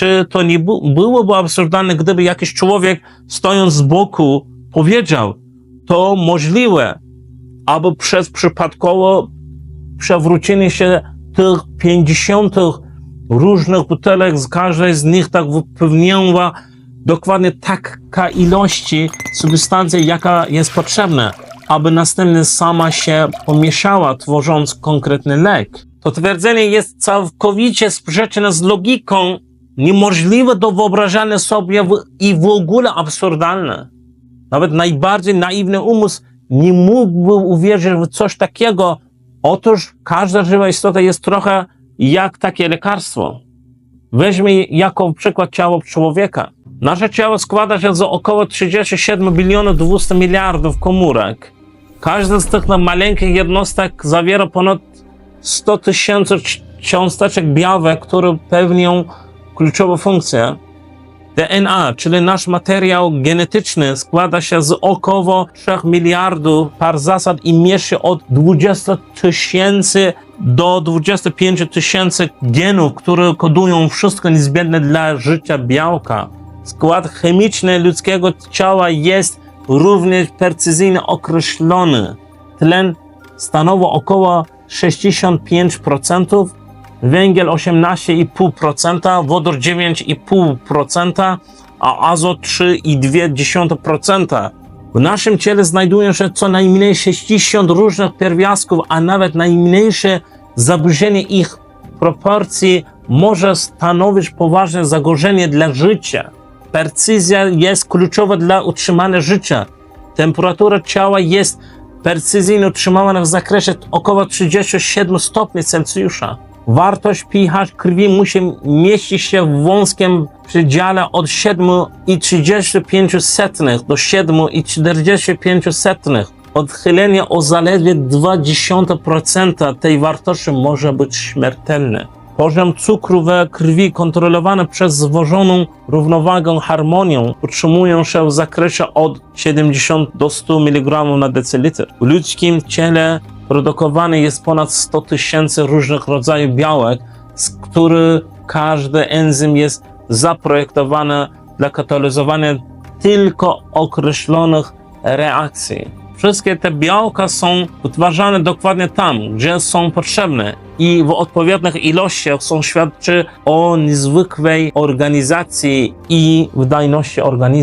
czy to nie byłoby absurdalne, gdyby jakiś człowiek stojąc z boku powiedział, to możliwe, aby przez przypadkowo przewrócenie się tych 50 różnych butelek, z każdej z nich tak wypełniała dokładnie taka ilości substancji, jaka jest potrzebna, aby następnie sama się pomieszała, tworząc konkretny lek. To twierdzenie jest całkowicie sprzeczne z logiką, niemożliwe do wyobrażenia sobie i w ogóle absurdalne. Nawet najbardziej naiwny umysł nie mógłby uwierzyć w coś takiego. Otóż każda żywa istota jest trochę jak takie lekarstwo. Weźmy jako przykład ciało człowieka. Nasze ciało składa się z około 37 bilionów 200 miliardów komórek. Każda z tych maleńkich jednostek zawiera ponad 100 tysięcy cząsteczek białek, które pełnią kluczową funkcję. DNA, czyli nasz materiał genetyczny, składa się z około 3 miliardów par zasad i mieści od 20 tysięcy do 25 tysięcy genów, które kodują wszystko niezbędne dla życia białka. Skład chemiczny ludzkiego ciała jest również precyzyjnie określony. Tlen stanowi około 65%, węgiel 18,5%, wodór 9,5%, a azot 3,2%. W naszym ciele znajdują się co najmniej 60 różnych pierwiastków, a nawet najmniejsze zaburzenie ich proporcji może stanowić poważne zagrożenie dla życia. Precyzja jest kluczowa dla utrzymania życia. Temperatura ciała jest precyzyjnie utrzymywana w zakresie około 37 stopni Celsjusza. Wartość pH krwi musi mieścić się w wąskim przedziale od 7,35 do 7,45. Odchylenie o zaledwie 0,2% tej wartości może być śmiertelne. Poziom cukru we krwi kontrolowany przez zwożoną równowagę harmonią utrzymują się w zakresie od 70 do 100 mg na decylitr. W ludzkim ciele produkowany jest ponad 100 tysięcy różnych rodzajów białek, z których każdy enzym jest zaprojektowany dla katalizowania tylko określonych reakcji. Wszystkie te białka są wytwarzane dokładnie tam, gdzie są potrzebne i w odpowiednich ilościach są świadczy o niezwykłej organizacji i wydajności organizmu.